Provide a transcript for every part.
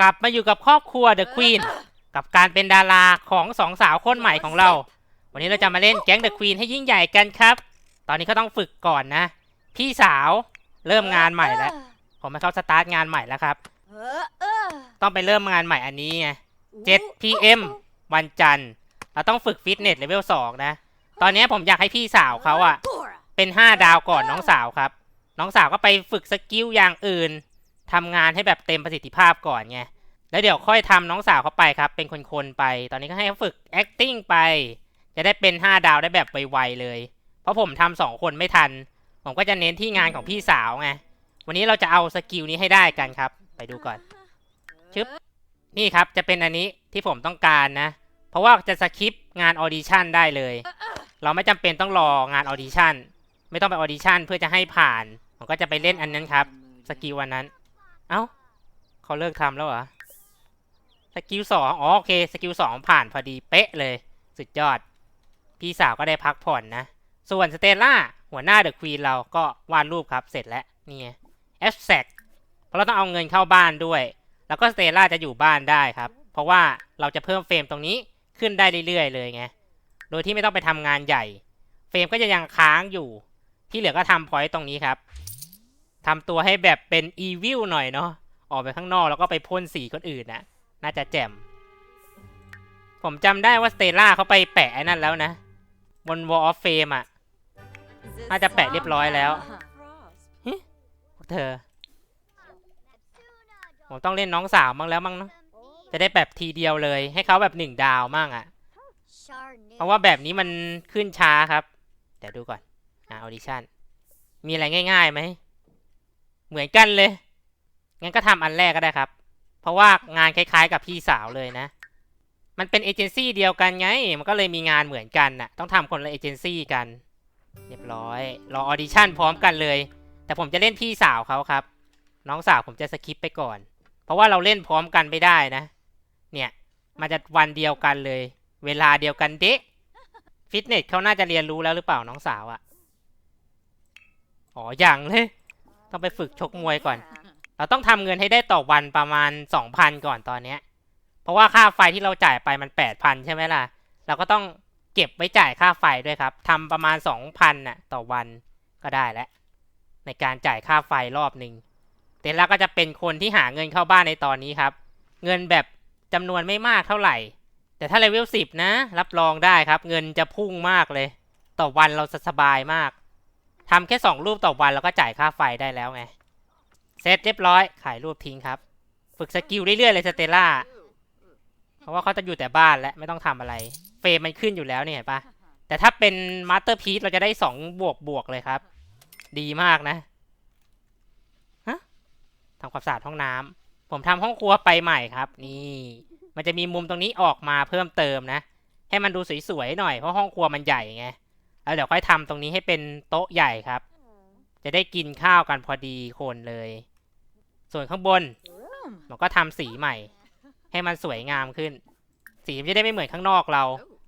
กลับมาอยู่กับครอบครัว The Queen กับการเป็นดาราของสองสาวคนใหม่ของเรา วันนี้เราจะมาเล่นแก๊ง The Queen ให้ยิ่งใหญ่กันครับ ตอนนี้ก็ต้องฝึกก่อนนะ พี่สาวเริ่มงานใหม่แล้ว ผมให้เขาสตาร์ทงานใหม่แล้วครับเออเออต้องไปเริ่มงานใหม่อันนี้ไง 7 PM วันจันทร์ เราต้องฝึกฟิตเนสเลเวล2นะ ตอนนี้ผมอยากให้พี่สาวเขาอะเป็น 5 ดาวก่อนน้องสาวครับ น้องสาวก็ไปฝึกสกิลอย่างอื่น ทำงานให้แบบเต็มประสิทธิภาพก่อนไง แล้วเดี๋ยวค่อยทำน้องสาวเขาไปครับ เป็นคนๆไป ตอนนี้ก็ให้เขาฝึก acting ไป จะได้เป็น 5 ดาวได้แบบไวๆเลย เพราะผมทำสองคนไม่ทัน ผมก็จะเน้นที่งานของพี่สาวไง วันนี้เราจะเอาสกิลนี้ให้ได้กันครับ ไปดูก่อน ชึบ นี่ครับจะเป็นอันนี้ที่ผมต้องการนะ เพราะว่าจะสคิปงานออดิชั่นได้เลย เราไม่จำเป็นต้องรองานออดิชั่น ไม่ต้องไปออดิชั่นเพื่อจะให้ผ่าน ผมก็จะไปเล่นอันนั้นครับ สกิลวันนั้น เอ้าเขาเลิกทำแล้วเหรอ สกิลสองอ๋อโอเค สกิลสองผ่านพอดีเป๊ะเลย สุดยอด พี่สาวก็ได้พักผ่อนนะ ส่วนสเตลล่า หัวหน้าเดอะควีนเราก็วาดรูปครับ เสร็จแล้ว นี่แอสแซกเพราะเราต้องเอาเงินเข้าบ้านด้วย แล้วก็สเตลล่าจะอยู่บ้านได้ครับ เพราะว่าเราจะเพิ่มเฟรมตรงนี้ขึ้นได้เรื่อยๆ เลยไง โดยที่ไม่ต้องไปทำงานใหญ่ เฟรมก็จะยังค้างอยู่ ที่เหลือก็ทำพอยต์ตรงนี้ครับ ทำตัวให้แบบเป็นอีวิลหน่อยเนาะออกไปข้างนอกแล้วก็ไปพ่นสีคนอื่นนะน่าจะแจ่ม ผมจำได้ว่าสเตลล่าเขาไปแปะไอ้นั่นแล้วนะ บน Wall of Fame อะ น่าจะแปะเรียบร้อยแล้วเธอ ผมต้องเล่นน้องสาวมั่งแล้วมั่งเนาะจะได้แบบทีเดียวเลย ให้เขาแบบหนึ่งดาวมั่งอะ่ะ เพราะว่าแบบนี้มันขึ้นช้าครับ เดี๋ยวดูก่อน อ่าออดิชั่น มีอะไรง่ายๆไหม เหมือนกันเลย งั้นก็ทำอันแรกก็ได้ครับ เพราะว่างานคล้ายๆ กับพี่สาวเลยนะ มันเป็นเอเจนซี่เดียวกันไง มันก็เลยมีงานเหมือนกันน่ะ ต้องทำคนละเอเจนซี่กัน เรียบร้อย รอออดิชั่นพร้อมกันเลย แต่ผมจะเล่นพี่สาวเขาครับ น้องสาวผมจะสคิปไปก่อน เพราะว่าเราเล่นพร้อมกันไม่ได้นะ เนี่ย มันจะวันเดียวกันเลย เวลาเดียวกันเดะฟิตเนสเขาน่าจะเรียนรู้แล้วหรือเปล่าน้องสาวอะอ๋อ อย่างเลย ต้องไปฝึกชกมวยก่อน เราต้องทำเงินให้ได้ต่อวันประมาณสองพันก่อนตอนเนี้ย เพราะว่าค่าไฟที่เราจ่ายไปมันแปดพันใช่ไหมล่ะ เราก็ต้องเก็บไว้จ่ายค่าไฟด้วยครับทำประมาณสองพันน่ะต่อวันก็ได้แล้วในการจ่ายค่าไฟรอบหนึ่งเตล่าก็จะเป็นคนที่หาเงินเข้าบ้านในตอนนี้ครับ เงินแบบจำนวนไม่มากเท่าไหร่ แต่ถ้าเลเวลสิบนะ รับรองได้ครับ เงินจะพุ่งมากเลย ต่อวันเราจะสบายมาก ทำแค่สองรูปต่อวันเราก็จ่ายค่าไฟได้แล้วไงเสร็จเรียบร้อย ขายรูปทิ้งครับ ฝึกสกิลเรื่อยๆเลยสเตล่า เพราะว่าเขาจะอยู่แต่บ้านและไม่ต้องทำอะไร เฟรมมันขึ้นอยู่แล้วเนี่ยเห็นปะแต่ถ้าเป็นมาสเตอร์พี e เราจะได้สองบวกบวกเลยครับ ดีมากนะทำความสะอาดห้องน้ำผมทำห้องครัวไปใหม่ครับ นี่ มันจะมีมุมตรงนี้ออกมาเพิ่มเติมนะ ให้มันดูสวยๆหน่อยเพราะห้องครัวมันใหญ่ไง แล้วเดี๋ยวค่อยทำตรงนี้ให้เป็นโต๊ะใหญ่ครับ จะได้กินข้าวกันพอดีคนเลย ส่วนข้างบนมันก็ทำสีใหม่ ให้มันสวยงามขึ้น สีมันจะได้ไม่เหมือนข้างนอกเรา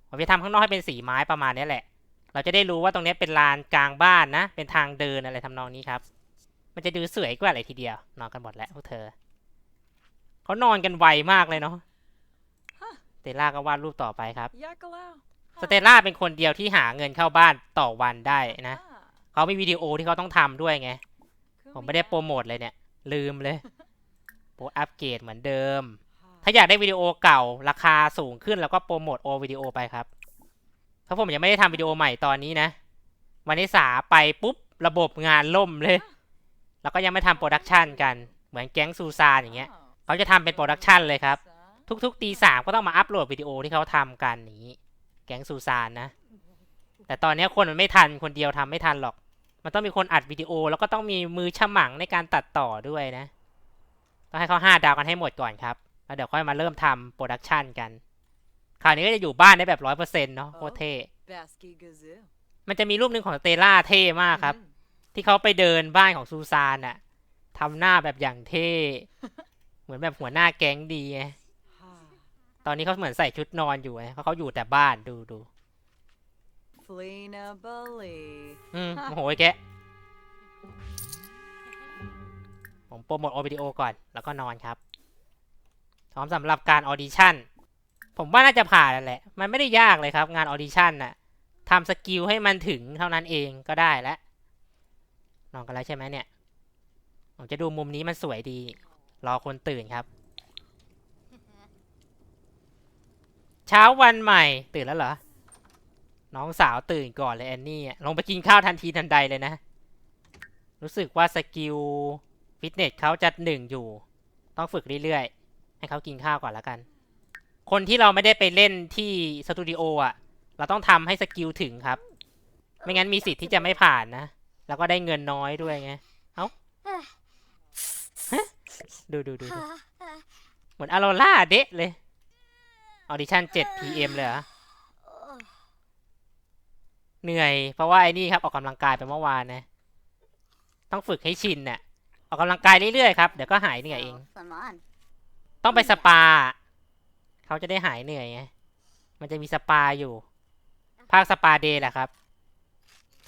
ผมจะทำข้างนอกให้เป็นสีไม้ประมาณนี้แหละ เราจะได้รู้ว่าตรงนี้เป็นลานกลางบ้านนะ เป็นทางเดินอะไรทำนองนี้ครับ มันจะดูสวยกว่าอะไรทีเดียวนอนกันหมดแล้วพวกเธอเขานอนกันไวมากเลยเนาะสเตลล่าก็วาดรูปต่อไปครับ สเตลล่าเป็นคนเดียวที่หาเงินเข้าบ้านต่อวันได้นะเขามีวิดีโอที่เขาต้องทำด้วยไง ผมไม่ได้โปรโมทเลยเนี่ย ลืมเลยโปรอัปเกรดเหมือนเดิม ถ้าอยากได้วิดีโอเก่าราคาสูงขึ้นแล้วก็โปรโมทโอวิดีโอไปครับเพราะผมยังไม่ได้ทำวิดีโอใหม่ตอนนี้นะ วันที่สาไปปุ๊บระบบงานล่มเลย แล้วก็ยังไม่ทำโปรดักชันกัน เหมือนแก๊งซูซานอย่างเงี้ยเขาจะทำเป็นโปรดักชันเลยครับ ทุกๆตีสามก็ต้องมาอัปโหลดวิดีโอที่เขาทำกันอย่างนี้แก๊งซูซานนะ แต่ตอนนี้คนมันไม่ทันคนเดียวทำไม่ทันหรอก มันต้องมีคนอัดวิดีโอ แล้วก็ต้องมีมือฉมังในการตัดต่อด้วยนะ ต้องให้เขาห้าดาวกันให้หมดก่อนครับ แล้วเดี๋ยวค่อยมาเริ่มทำโปรดักชันกัน คราวนี้ก็จะอยู่บ้านได้แบบร้อยเปอร์เซ็นต์เนาะโคตรเท่มันจะมีรูปหนึ่งของสเตล่าเท่มากครับ ที่เขาไปเดินบ้านของซูซานอะทำหน้าแบบอย่างเท่ เหมือนแบบหัวหน้าแก๊งดีไง ตอนนี้เขาเหมือนใส่ชุดนอนอยู่ไงเพราะเขาอยู่แต่บ้านดูดู Flina Believe อืมโอ้โหไอ้แกะผมโปรโมทโอวิดีโอก่อนแล้วก็นอนครับ พร้อมสำหรับการออดิชั่น ผมว่าน่าจะผ่านแล้วแหละ มันไม่ได้ยากเลยครับ งานออดิชั่นน่ะทำสกิลให้มันถึงเท่านั้นเองก็ได้แล้วลองกันแล้วใช่ไหมเนี่ย ผมจะดูมุมนี้มันสวยดี รอคนตื่นครับ เช้าวันใหม่ ตื่นแล้วเหรอ น้องสาวตื่นก่อนเลยแอนนี่ลงไปกินข้าวทันทีทันใดเลยนะ รู้สึกว่าสกิลฟิตเนสเขาจะหนึ่งอยู่ ต้องฝึกเรื่อยๆ ให้เขากินข้าวก่อนแล้วกัน คนที่เราไม่ได้ไปเล่นที่สตูดิโออะ เราต้องทำให้สกิลถึงครับ ไม่งั้นมีสิทธิ์ที่จะไม่ผ่านนะ แล้วก็ได้เงินน้อยด้วยไง เอ้าดูดูดูดูเหมือนอโรล่าเดะเลย ออดิชั่น 7 pm เลยเหรอ เหนื่อย เพราะว่าไอ้นี่ครับ ออกกำลังกายไปเมื่อวานนะ ต้องฝึกให้ชินน่ะ ออกกำลังกายเรื่อยๆครับ เดี๋ยวก็หายเหนื่อยเอง Come on. ต้องไปสปา เขาจะได้หายเหนื่อยไง มันจะมีสปาอยู่ ภาคสปาเดย์แหละครับ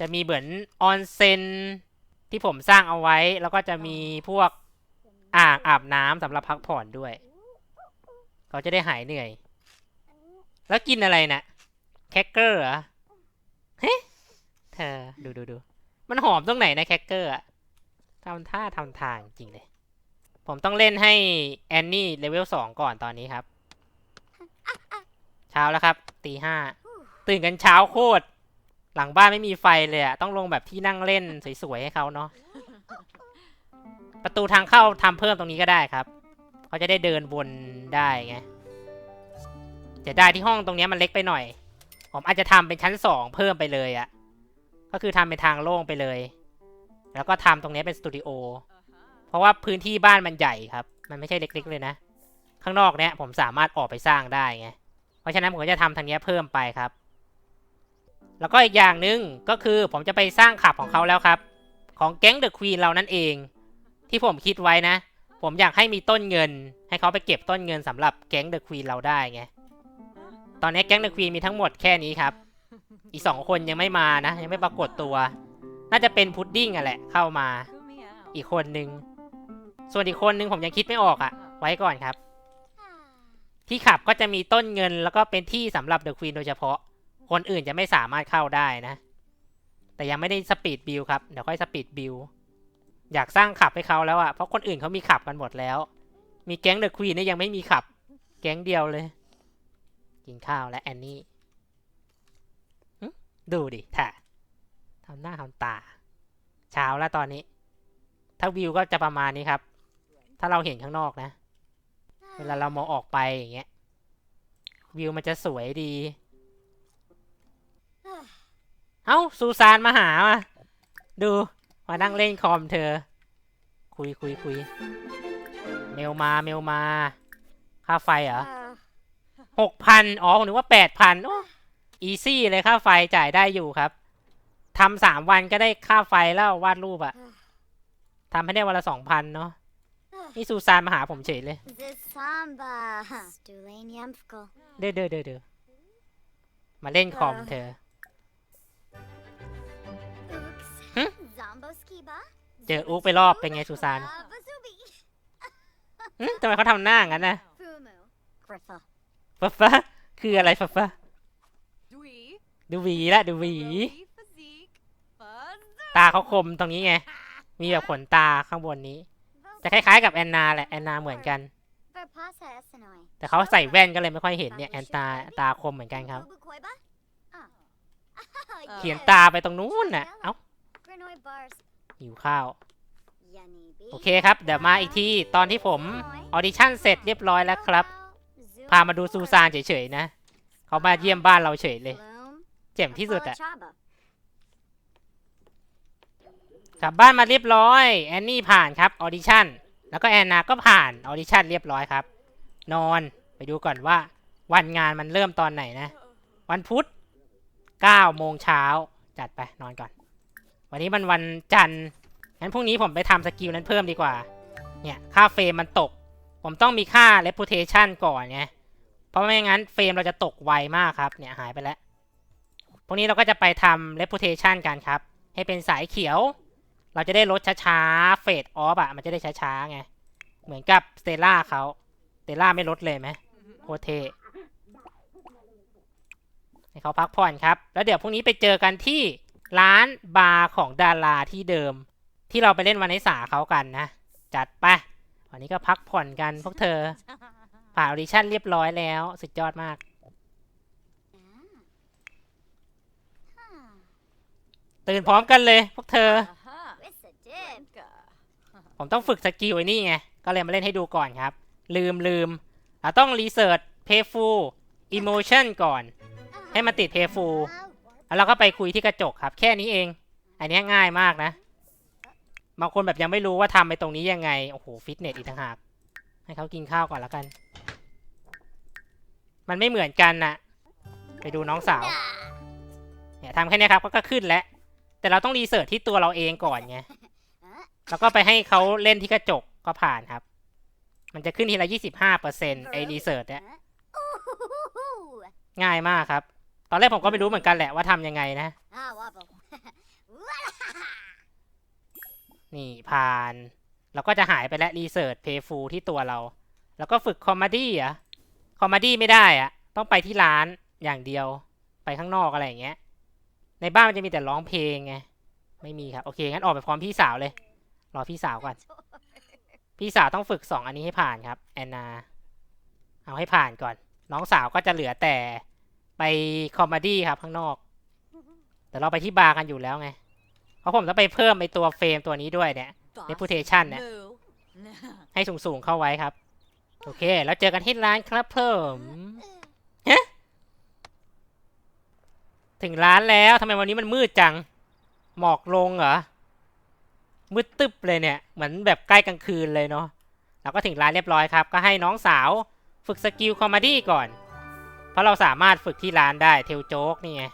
จะมีเหมือนออนเซ็นที่ผมสร้างเอาไว้ แล้วก็จะมีพวกอ่างอาบน้ำสำหรับพักผ่อนด้วย เขาจะได้หายเหนื่อย แล้วกินอะไรนะ่ะแคคเกอร์เหรอเฮ้เธอดูดูดูมันหอมตรงไหนนะแคคเกอร์อะทำท่าทำทางจริงเลย ผมต้องเล่นให้แอนนี่เลเวลสองก่อนตอนนี้ครับ เช้าแล้วครับตีห้าตื่นกันเช้าโคตร หลังบ้านไม่มีไฟเลยอะต้องลงแบบที่นั่งเล่นสวยๆให้เขาเนาะประตูทางเข้าทำเพิ่มตรงนี้ก็ได้ครับ เขาจะได้เดินวนได้ไง จะได้ที่ห้องตรงนี้มันเล็กไปหน่อย ผมอาจจะทำเป็นชั้นสองเพิ่มไปเลยอะก็คือทำเป็นทางโล่งไปเลย แล้วก็ทำตรงนี้เป็นสตูดิโอเพราะว่าพื้นที่บ้านมันใหญ่ครับ มันไม่ใช่เล็กๆเลยนะ ข้างนอกเนี้ยผมสามารถออกไปสร้างได้ไง เพราะฉะนั้นผมก็จะทำทางนี้เพิ่มไปครับ แล้วก็อีกอย่างหนึ่งก็คือผมจะไปสร้างขับของเขาแล้วครับ ของแก๊งเดอะควีนเรานั่นเอง ที่ผมคิดไว้นะ ผมอยากให้มีต้นเงิน ให้เขาไปเก็บต้นเงินสำหรับแก๊งเดอะควีนเราได้ไง ตอนนี้แก๊งเดอะควีนมีทั้งหมดแค่นี้ครับ อีกสองคนยังไม่มานะ ยังไม่ปรากฏตัว น่าจะเป็นพุดดิ้งอะแหละเข้ามา อีกคนนึง ส่วนอีกคนนึงผมยังคิดไม่ออกอะไว้ก่อนครับ ที่ขับก็จะมีต้นเงินแล้วก็เป็นที่สำหรับเดอะควีนโดยเฉพาะ คนอื่นจะไม่สามารถเข้าได้นะ แต่ยังไม่ได้สปีดบิลครับ เดี๋ยวค่อยสปีดบิลอยากสร้างขับให้เขาแล้วอะเพราะคนอื่นเขามีขับกันหมดแล้ว มีแก๊งเดอะควีนนี่ยังไม่มีขับ แก๊งเดียวเลย กินข้าวและแอนนี่ดูดิท่าทำหน้าทำตา เช้าแล้วตอนนี้ ถ้าวิวก็จะประมาณนี้ครับ ถ้าเราเห็นข้างนอกนะ เวลาเรามองออกไปอย่างเงี้ย วิวมันจะสวยดี เอ้าซูซานมาหามาดู มานั่งเล่นคอมเธอ คุยคุยคุยเมลมาเมลมา ค่าไฟเหรอ หกพันอ๋อผมนึกว่าแปดพันโอ้อีซี่เลยค่าไฟจ่ายได้อยู่ครับทำสามวันก็ได้ค่าไฟแล้ววาดรูปอะทำให้ได้วันละสองพันเนาะนี่ซูซานมาหาผมเฉยเลย the samba. Stulaniamsko. เด้อเด้อเด้อเด้อมาเล่นคอมเธอ Oops. Huh? Zombo skiba. เจออุ๊กไปรอบเป็นไงซูซาน Bazubi. หึทำไมเขาทำหน้างั้นนะ Fumu. Griffa. ฟ้าฟ้าคืออะไรฟ้าฟ้าดูหวีละดูหวี ตาเขาคมตรงนี้ไง มีแบบขนตาข้างบนนี้ จะคล้ายๆกับแอนนาแหละแอนนาเหมือนกัน แต่เขาใส่แว่นก็เลยไม่ค่อยเห็นเนี่ยแอนตาตาคมเหมือนกันครับ เขียนตาไปตรงนู้นน่ะ เอ้าหิวข้าว โอเคครับ เดี๋ยวมาอีกทีตอนที่ผมออดิชั่นเสร็จเรียบร้อยแล้วครับ พามาดูซูซานเฉยๆนะ เขามาเยี่ยมบ้านเราเฉยเลย เจ็มที่สุดอะกลับบ้านมาเรียบร้อย แอนนี่ผ่านครับออดิชั่น แล้วก็แอนนาก็ผ่านออดิชั่นเรียบร้อยครับ นอนไปดูก่อนว่า วันงานมันเริ่มตอนไหนนะ วันพุธ9โมงเช้าจัดไปนอนก่อน วันนี้มันวันจันทร์งั้นพรุ่งนี้ผมไปทำสกิลนั้นเพิ่มดีกว่า เนี่ย ค่าเฟรมมันตก ผมต้องมีค่า reputation ก่อนไง เพราะไม่งั้นเฟรมเราจะตกไวมากครับ เนี่ยหายไปแล้ว พวกนี้เราก็จะไปทำ reputation กันครับ ให้เป็นสายเขียว เราจะได้ลดช้าๆ เฟดออฟอะมันจะได้ช้าๆไง เหมือนกับสเตล่าเขาสเตล่าไม่ลดเลยไหมโคเทให้เขาพักผ่อนครับ แล้วเดี๋ยวพรุ่งนี้ไปเจอกันที่ร้านบาร์ของดาราที่เดิม ที่เราไปเล่นวันนิสาเขากันนะ จัดไป วันนี้ก็พักผ่อนกันพวกเธอ ผ่านออดิชั่นเรียบร้อยแล้ว สุดยอดมาก Huh. ตื่นพร้อมกันเลย พวกเธอ Aha. With a dip. Rinka. ผมต้องฝึกสกิลไอ้นี่ไง ก็เลยมาเล่นให้ดูก่อนครับ ลืมลืมเราต้องรีเสิร์ชเพย์ฟูอิโมชันก่อน ให้มันติดเพย์ฟู Uh, แล้วเราก็ไปคุยที่กระจกครับ แค่นี้เอง อันเนี้ยง่ายมากนะ บางคนแบบยังไม่รู้ว่าทำไปตรงนี้ยังไง โอ้โห ฟิตเนสอีกต่างหาก ให้เขากินข้าวก่อนแล้วกัน มันไม่เหมือนกันน่ะ ไปดูน้องสาว เนี่ยทำแค่นี้ครับก็ขึ้นแล้ว แต่เราต้องรีเสิร์ชที่ตัวเราเองก่อนไง แล้วก็ไปให้เขาเล่นที่กระจกก็ผ่านครับ มันจะขึ้นทีละยี่สิบห้าเปอร์เซ็นต์ไอรีเสิร์ชเนี่ยง่ายมากครับ ตอนแรกผมก็ไม่รู้เหมือนกันแหละว่าทำยังไงนะ นี่ผ่านแล้วก็จะหายไปแล้วรีเสิร์ชเพย์ฟูที่ตัวเรา แล้วก็ฝึกคอมเมดี้อะ คอมเมดี้ไม่ได้อะต้องไปที่ร้านอย่างเดียวไปข้างนอกอะไรอย่างเงี้ย ในบ้านมันจะมีแต่ร้องเพลงไง ไม่มีครับ โอเค งั้นออกไปพร้อมพี่สาวเลย รอพี่สาวก่อน พี่สาวต้องฝึกสองอันนี้ให้ผ่านครับ แอนนา เอาให้ผ่านก่อน น้องสาวก็จะเหลือแต่ไปคอมเมดี้ครับข้างนอก แต่เราไปที่บาร์กันอยู่แล้วไง เพราะผมต้องไปเพิ่มไอตัวเฟรมตัวนี้ด้วยเนี่ย Boss Reputation เนี่ย move. ให้สูงๆเข้าไว้ครับ โอเค แล้วเจอกันที่ร้านครับเพิ่มฮะถึงร้านแล้วทำไมวันนี้มันมืดจัง หมอกลงเหรอ มืดตึ๊บเลยเนี่ย เหมือนแบบใกล้กลางคืนเลยเนาะเราก็ถึงร้านเรียบร้อยครับ ก็ให้น้องสาวฝึกสกิลคอมเมดี้ก่อน เพราะเราสามารถฝึกที่ร้านได้เทลโจ๊กนี่ไง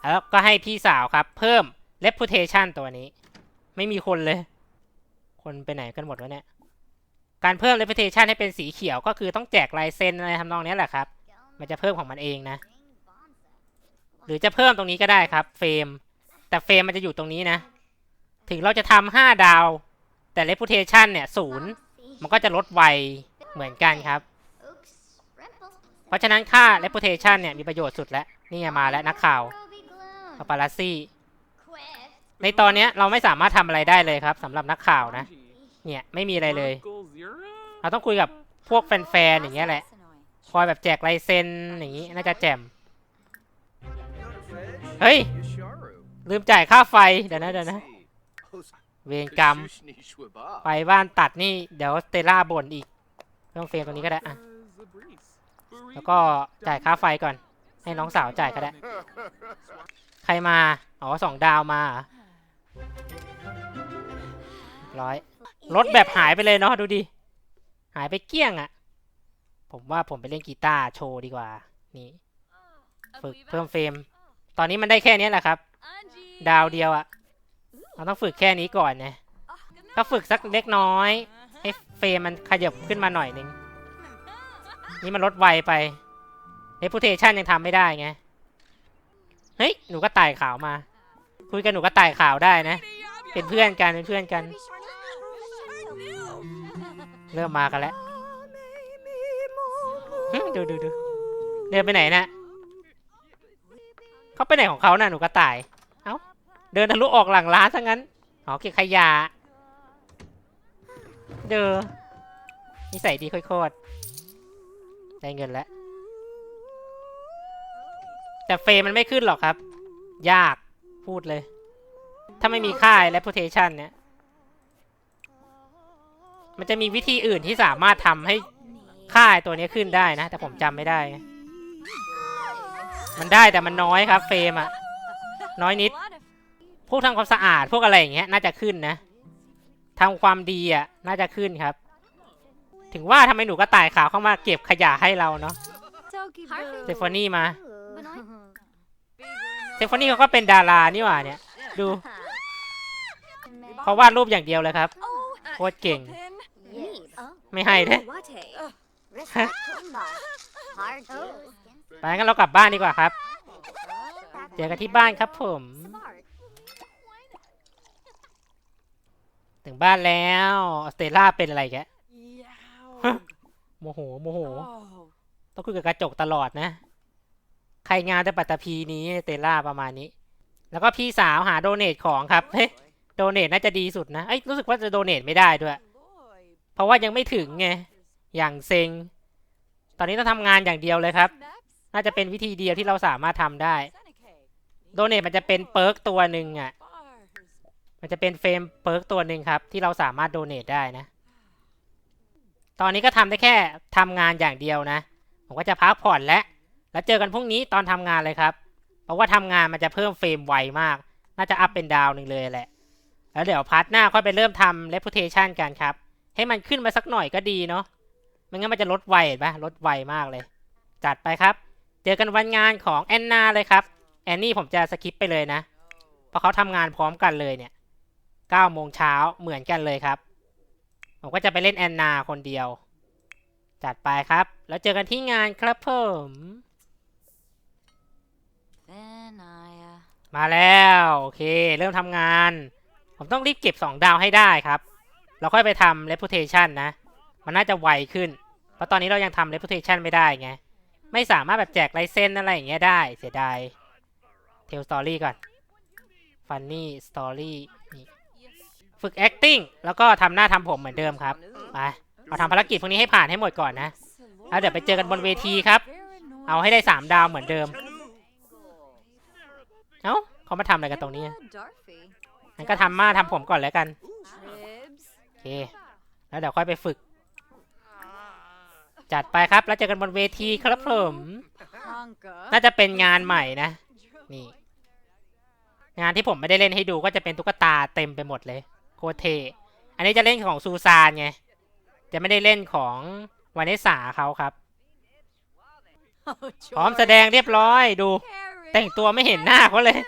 แล้วก็ให้พี่สาวครับ เพิ่ม reputation ตัวนี้ ไม่มีคนเลย คนไปไหนกันหมดวะเนี่ย การเพิ่ม reputation ให้เป็นสีเขียวก็คือต้องแจกลายเซ็นอะไรทำนองนี้แหละครับ มันจะเพิ่มของมันเองนะ หรือจะเพิ่มตรงนี้ก็ได้ครับ เฟรม แต่เฟรมมันจะอยู่ตรงนี้นะ ถึงเราจะทำห้าดาว แต่ reputation เนี่ยศูนย์มันก็จะลดไวเหมือนกันครับ เพราะฉะนั้นค่า reputation เนี่ยมีประโยชน์สุดแล้ว นี่มาแล้วนักข่าวปาปาลัสซี่ในตอนนี้เราไม่สามารถทำอะไรได้เลยครับสำหรับนักข่าวนะ เนี่ยไม่มีอะไรเลยเราต้องคุยกับพวกแฟนๆอย่างเงี้ยแหละ คอยแบบแจกลายเซ็นอย่างงี้น่าจะแจ่ม เฮ้ย ลืมจ่ายค่าไฟ เดี๋ยวนะเดี๋ยวนะ เวรกรรมไฟบ้านตัดนี่ เดี๋ยวสเตล่าบ่นอีกเรื่องเฟรมตรงนี้ก็ได้อะแล้วก็จ่ายค่าไฟก่อน ให้น้องสาวจ่ายก็ได้ ใครมา อ๋อสองดาวมาเหรอร้อย รถแบบหายไปเลยเนาะดูดิ หายไปเกลี้ยงอะ่ะ ผมว่าผมไปเล่นกีตาร์โชว์ดีกว่า นี่ ฝึกเพิ่มเฟรม ตอนนี้มันได้แค่นี้แหละครับ Angie. ดาวเดียวอะ่ะ เราต้องฝึกแค่นี้ก่อนนะก็ฝึกสักเล็กน้อยให้เฟรมมันขยับขึ้นมาหน่อยนึง นี่มันลดไวไป reputation ยังทำไม่ได้ไง เฮ้ย หนูก็ต่ายขาวมา คุยกับหนูก็ต่ายขาวได้นะ เป็นเพื่อนกันเป็นเพื่อนกัน เริ่มมากันแล้วหึดูดูดูเดินไปไหนนะเขาไปไหนของเขาน่ะหนูกระต่าย เอ้า เดินทะลุออกหลังร้านซะงั้น อ๋อเก็บขยะ เด้อนิสัยดีค่อยโคตรได้เงินแล้ว แต่เฟรมมันไม่ขึ้นหรอกครับ ยาก พูดเลย ถ้าไม่มีค่าย reputation เนี่ย มันจะมีวิธีอื่นที่สามารถทำให้ค่ายตัวนี้ขึ้นได้นะ แต่ผมจำไม่ได้ มันได้แต่มันน้อยครับ เฟรมอะน้อยนิด พวกทำความสะอาดพวกอะไรอย่างเงี้ย น่าจะขึ้นนะทำความดีอะน่าจะขึ้นครับ ถึงว่าทำไมหนูก็ต่ายขาวเข้ามาเก็บขยะให้เราเนาะเซฟานี่มาเซฟานี่เขาก็เป็นดารานี่หว่าเนี่ย ดูเขาวาดรูปอย่างเดียวเลยครับโคตรเก่ง ไม่ให้เลย Respect Kumba. Hard to. ไปงั้นเรากลับบ้านดีกว่าครับ เจอกันที่บ้านครับผม Smart. ถึงบ้านแล้วสเตล่าเป็นอะไรแกะ Yow. โมโหโมโห Oh. ต้องคุยกับกระจกตลอดนะ ใครงานจะปัตตภีนี้เตล่าประมาณนี้ แล้วก็พี่สาวหาโดเนทของครับ เฮ้ยโดเนทน่าจะดีสุดนะ เอ้ยรู้สึกว่าจะโดเนทไม่ได้ด้วย Lloyd. เพ ราะว่ายังไม่ถึงไง อย่างเซ็ง ตอนนี้ต้องทำงานอย่างเดียวเลยครับ น่าจะเป็นวิธีเดียวที่เราสามารถทำได้ โดเนทมันจะเป็นเปิร์กตัวหนึ่งอะ มันจะเป็นเฟรมเปิร์กตัวหนึ่งครับ ที่เราสามารถโดเนทได้นะ ตอนนี้ก็ทำได้แค่ทำงานอย่างเดียวนะ ผมก็จะพักผ่อนและ แล้วเจอกันพรุ่งนี้ตอนทำงานเลยครับ เพราะว่าทำงานมันจะเพิ่มเฟรมไวมาก น่าจะอัพเป็นดาวหนึ่งเลยแหละ แล้วเดี๋ยวพาร์ทหน้าค่อยไปเริ่มทำ reputation กันครับ ให้มันขึ้นมาสักหน่อยก็ดีเนาะไม่งั้นมันจะลดไวปะลดไวมากเลย จัดไปครับ เจอกันวันงานของแอนนาเลยครับ แอนนี่ผมจะสคิปไปเลยนะ เพราะเขาทำงานพร้อมกันเลยเนี่ย9โมงเช้าเหมือนกันเลยครับ ผมก็จะไปเล่นแอนนาคนเดียว จัดไปครับ แล้วเจอกันที่งานครับผม Then I, uh, มาแล้ว โอเค เริ่มทำงาน ผมต้องรีบเก็บ2ดาวให้ได้ครับ เราค่อยไปทำ reputation นะ มันน่าจะไวขึ้น เพราะตอนนี้เรายังทำ reputation ไม่ได้ไง ไม่สามารถแบบแจกลเส้นอะไรอย่างเงี้ยได้ เสียดาย tell story ก่อน funny story นี่ฝึก acting แล้วก็ทำหน้าทำผมเหมือนเดิมครับ ไปเราทำภารกิจพวกนี้ให้ผ่านให้หมดก่อนนะ แล้วเดี๋ยวไปเจอกันบนเวทีครับ เอาให้ได้ 3 ดาวเหมือนเดิม เอ้าเขามาทำอะไรกันตรงนี้งั้นก็ทำมาทำผมก่อนแล้วกัน เค แล้วเดี๋ยวค่อยไปฝึก จัดไปครับแล้วเจอกันบนเวทีครับผม Honka. น่าจะเป็นงานใหม่นะ นี่ งานที่ผมไม่ได้เล่นให้ดูก็จะเป็นตุ๊กตาเต็มไปหมดเลย โคตรเท อันนี้จะเล่นของซูซานไง จะไม่ได้เล่นของวานิสาเขาครับ Oh, พร้อมแสดงเรียบร้อยดู Carrot. แต่งตัวไม่เห็นหน้าเขาเลย Ew.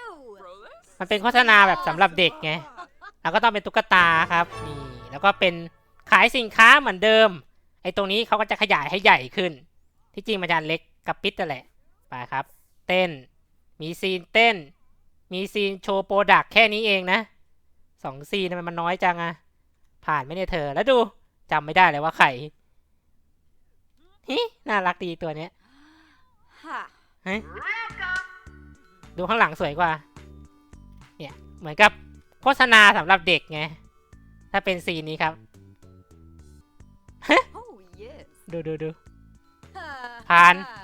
มันเป็นโฆษณาแบบสำหรับเด็กไง แล้วก็ต้องเป็นตุ๊กตาครับนี่ แล้วก็เป็นขายสินค้าเหมือนเดิม ไอ้ตรงนี้เขาก็จะขยายให้ใหญ่ขึ้น ที่จริงมันจะเล็กกับปิดนั่นแหละไปครับ เต้น มีซีนเต้น มีซีนโชว์โปรดักแค่นี้เองนะสองซีนทำไมมันน้อยจังอะผ่านไม่ได้เธอแล้วดูจำไม่ได้เลยว่าใครฮิน่ารักดีตัวเนี้ย Ha. ดูข้างหลังสวยกว่า เนี่ย เหมือนกับโฆษณาสำหรับเด็กไง ถ้าเป็นซีนนี้ครับ Oh, yes. ดูดูดู Ha, Pan. ha.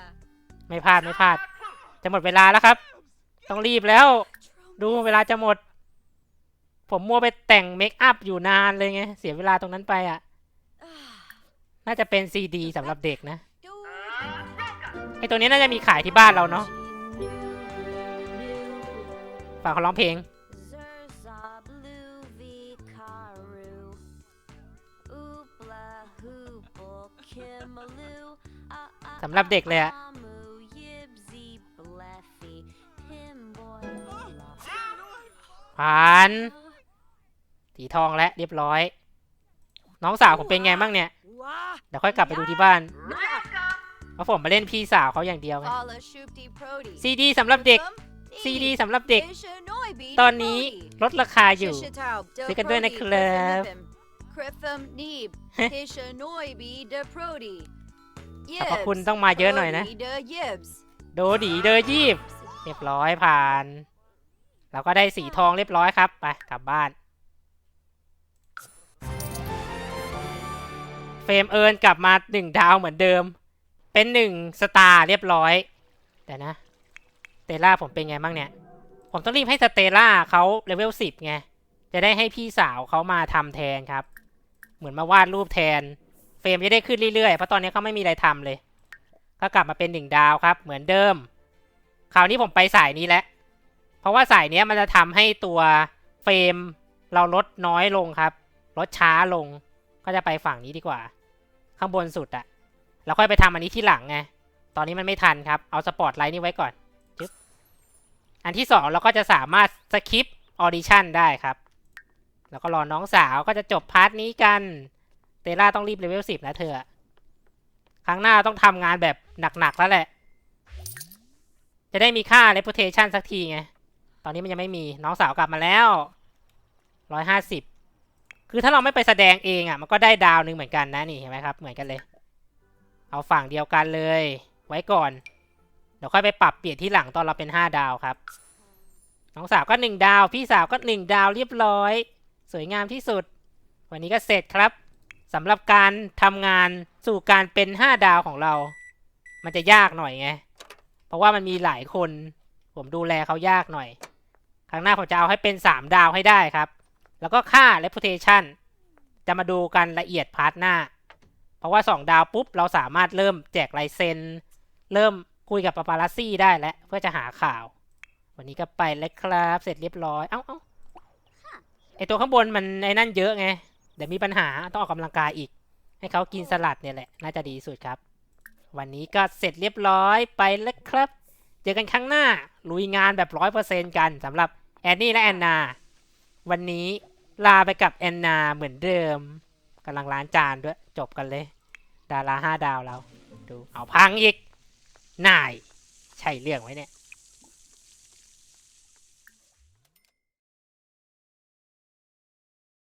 ไม่พลาดไม่พลาด จะหมดเวลาแล้วครับ ต้องรีบแล้ว ดูเวลาจะหมด ผมมัวไปแต่งเมคอัพอยู่นานเลยไง เสียเวลาตรงนั้นไปอะ น่าจะเป็นซีดีสำหรับเด็กนะ Dude. ไอตัวนี้น่าจะมีขายที่บ้านเราเนาะฝากเขาร้องเพลง สำหรับเด็กเลยอะผ่านสีทองและเรียบร้อย น้องสาวผมเป็นไงบ้างเนี่ย เดี๋ยวค่อยกลับไปดูที่บ้านเพราะผมมาเล่นพี่สาวเขาอย่างเดียวไง Fala shupti prodi. ซีดีสำหรับเด็กซีดีสำหรับเด็ก ตอนนี้ลดราคาอยู่ซื้อกันด้วยนะครับ Criffum Neeb, Ishinoibi de Prodi. ขอบพระคุณ Yibs, ต้องมาเยอะหน่อยนะ Prodi de Yibs. โดดีเดอยีบเรียบร้อยผ่าน เราก็ได้สีทองเรียบร้อยครับ ไปกลับบ้าน เฟรมเอิร์นกลับมาหนึ่งดาวเหมือนเดิม เป็นหนึ่งสตาร์เรียบร้อย แต่นะสเตล่าผมเป็นไงบ้างเนี่ย ผมต้องรีบให้สเตล่าเขาเลเวลสิบไง จะได้ให้พี่สาวเขามาทำแทนครับ เหมือนมาวาดรูปแทน เฟรมจะได้ขึ้นเรื่อยๆ เพราะตอนนี้เขาไม่มีอะไรทำเลย ก็กลับมาเป็นหนึ่งดาวครับ เหมือนเดิม คราวนี้ผมไปสายนี้แล้ว เพราะว่าสายนี้มันจะทำให้ตัวเฟรมเราลดน้อยลงครับ ลดช้าลง ก็จะไปฝั่งนี้ดีกว่า ข้างบนสุดอะเราค่อยไปทำอันนี้ที่หลังไง ตอนนี้มันไม่ทันครับ เอาสปอตไลท์นี่ไว้ก่อน อันที่สองเราก็จะสามารถสคิปออดิชั่นได้ครับ แล้วก็รอน้องสาวก็จะจบพาร์ทนี้กัน เตล่าต้องรีบเลเวลสิบนะเธอ ครั้งหน้าต้องทำงานแบบหนักๆแล้วแหละ จะได้มีค่า reputation สักทีไง ตอนนี้มันยังไม่มีน้องสาวกลับมาแล้วร้อยห้าสิบคือถ้าเราไม่ไปแสดงเองอะ มันก็ได้ดาวนึงเหมือนกันนะนี่เห็นไหมครับ เหมือนกันเลย เอาฝั่งเดียวกันเลย ไว้ก่อน เดี๋ยวค่อยไปปรับเปลี่ยนที่หลังตอนเราเป็นห้าดาวครับ น้องสาวก็หนึ่งดาว พี่สาวก็หนึ่งดาวเรียบร้อย สวยงามที่สุด วันนี้ก็เสร็จครับ สำหรับการทำงานสู่การเป็นห้าดาวของเรา มันจะยากหน่อยไง เพราะว่ามันมีหลายคน ผมดูแลเขายากหน่อย ครั้งหน้าผมจะเอาให้เป็นสามดาวให้ได้ครับ แล้วก็ค่า reputation จะมาดูกันละเอียดพาร์ทหน้า เพราะว่าสองดาวปุ๊บ เราสามารถเริ่มแจกลายเซ็น เริ่มคุยกับปาปารัสซี่ได้แล้วเพื่อจะหาข่าว วันนี้ก็ไปแล้วครับ เสร็จเรียบร้อย เอ้าเอ้าไอตัวข้างบนมันไอ้นั่นเยอะไง เดี๋ยวมีปัญหาต้องออกกำลังกายอีก ให้เขากินสลัดเนี่ยแหละ น่าจะดีสุดครับ วันนี้ก็เสร็จเรียบร้อยไปแล้วครับ เจอกันครั้งหน้า ลุยงานแบบร้อยเปอร์เซนกันสำหรับแอนนี่และแอนนา วันนี้ลาไปกับแอนนาเหมือนเดิมกำลังล้างจานด้วยจบกันเลย ดาราห้าดาวเราดูเอาพังอีกนายใช่เรื่องไว้เนี่ย